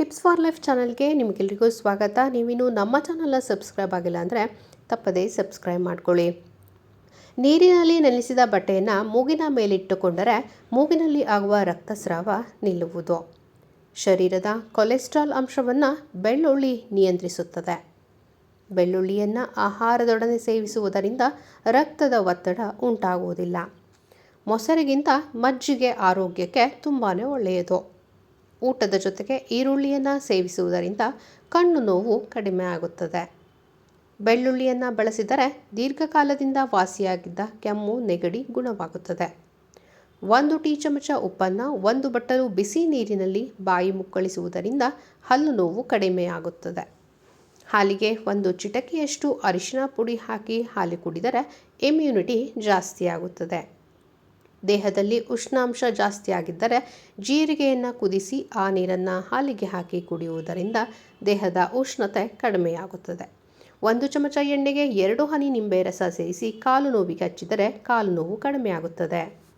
Tips for life ಚಾನಲ್ಗೆ ನಿಮಗೆಲ್ರಿಗೂ ಸ್ವಾಗತ. ನೀವಿನ್ನು ನಮ್ಮ ಚಾನಲ್ನ ಸಬ್ಸ್ಕ್ರೈಬ್ ಆಗಿಲ್ಲ ಅಂದರೆ ತಪ್ಪದೇ ಸಬ್ಸ್ಕ್ರೈಬ್ ಮಾಡ್ಕೊಳ್ಳಿ. ನೀರಿನಲ್ಲಿ ನೆನೆಸಿದ ಬಟ್ಟೆಯನ್ನು ಮೂಗಿನ ಮೇಲಿಟ್ಟುಕೊಂಡರೆ ಮೂಗಿನಲ್ಲಿ ಆಗುವ ರಕ್ತಸ್ರಾವ ನಿಲ್ಲುವುದು. ಶರೀರದ ಕೊಲೆಸ್ಟ್ರಾಲ್ ಅಂಶವನ್ನು ಬೆಳ್ಳುಳ್ಳಿ ನಿಯಂತ್ರಿಸುತ್ತದೆ. ಬೆಳ್ಳುಳ್ಳಿಯನ್ನು ಆಹಾರದೊಡನೆ ಸೇವಿಸುವುದರಿಂದ ರಕ್ತದ ಒತ್ತಡ ಉಂಟಾಗುವುದಿಲ್ಲ. ಮೊಸರಿಗಿಂತ ಮಜ್ಜಿಗೆ ಆರೋಗ್ಯಕ್ಕೆ ತುಂಬಾ ಒಳ್ಳೆಯದು. ಊಟದ ಜೊತೆಗೆ ಈರುಳ್ಳಿಯನ್ನು ಸೇವಿಸುವುದರಿಂದ ಕಣ್ಣು ನೋವು ಕಡಿಮೆ ಆಗುತ್ತದೆ. ಬೆಳ್ಳುಳ್ಳಿಯನ್ನು ಬಳಸಿದರೆ ದೀರ್ಘಕಾಲದಿಂದ ವಾಸಿಯಾಗಿದ್ದ ಕೆಮ್ಮು, ನೆಗಡಿ ಗುಣವಾಗುತ್ತದೆ. ಒಂದು ಟೀ ಚಮಚ ಉಪ್ಪನ್ನು ಒಂದು ಬಟ್ಟಲು ಬಿಸಿ ನೀರಿನಲ್ಲಿ ಬಾಯಿ ಮುಕ್ಕಳಿಸುವುದರಿಂದ ಹಲ್ಲು ನೋವು ಕಡಿಮೆಯಾಗುತ್ತದೆ ಹಾಲಿಗೆ ಒಂದು ಚಿಟಕಿಯಷ್ಟು ಅರಿಶಿನ ಪುಡಿ ಹಾಕಿ ಹಾಲು ಕುಡಿದರೆ ಇಮ್ಯುನಿಟಿ ಜಾಸ್ತಿಯಾಗುತ್ತದೆ. ದೇಹದಲ್ಲಿ ಉಷ್ಣಾಂಶ ಜಾಸ್ತಿಯಾಗಿದ್ದರೆ ಜೀರಿಗೆಯನ್ನು ಕುದಿಸಿ ಆ ನೀರನ್ನು ಹಾಲಿಗೆ ಹಾಕಿ ಕುಡಿಯುವುದರಿಂದ ದೇಹದ ಉಷ್ಣತೆ ಕಡಿಮೆಯಾಗುತ್ತದೆ. ಒಂದು ಚಮಚ ಎಣ್ಣೆಗೆ ಎರಡು ಹನಿ ನಿಂಬೆ ರಸ ಸೇರಿಸಿ ಕಾಲು ನೋವಿಗೆ ಹಚ್ಚಿದರೆ ಕಾಲು ನೋವು ಕಡಿಮೆಯಾಗುತ್ತದೆ.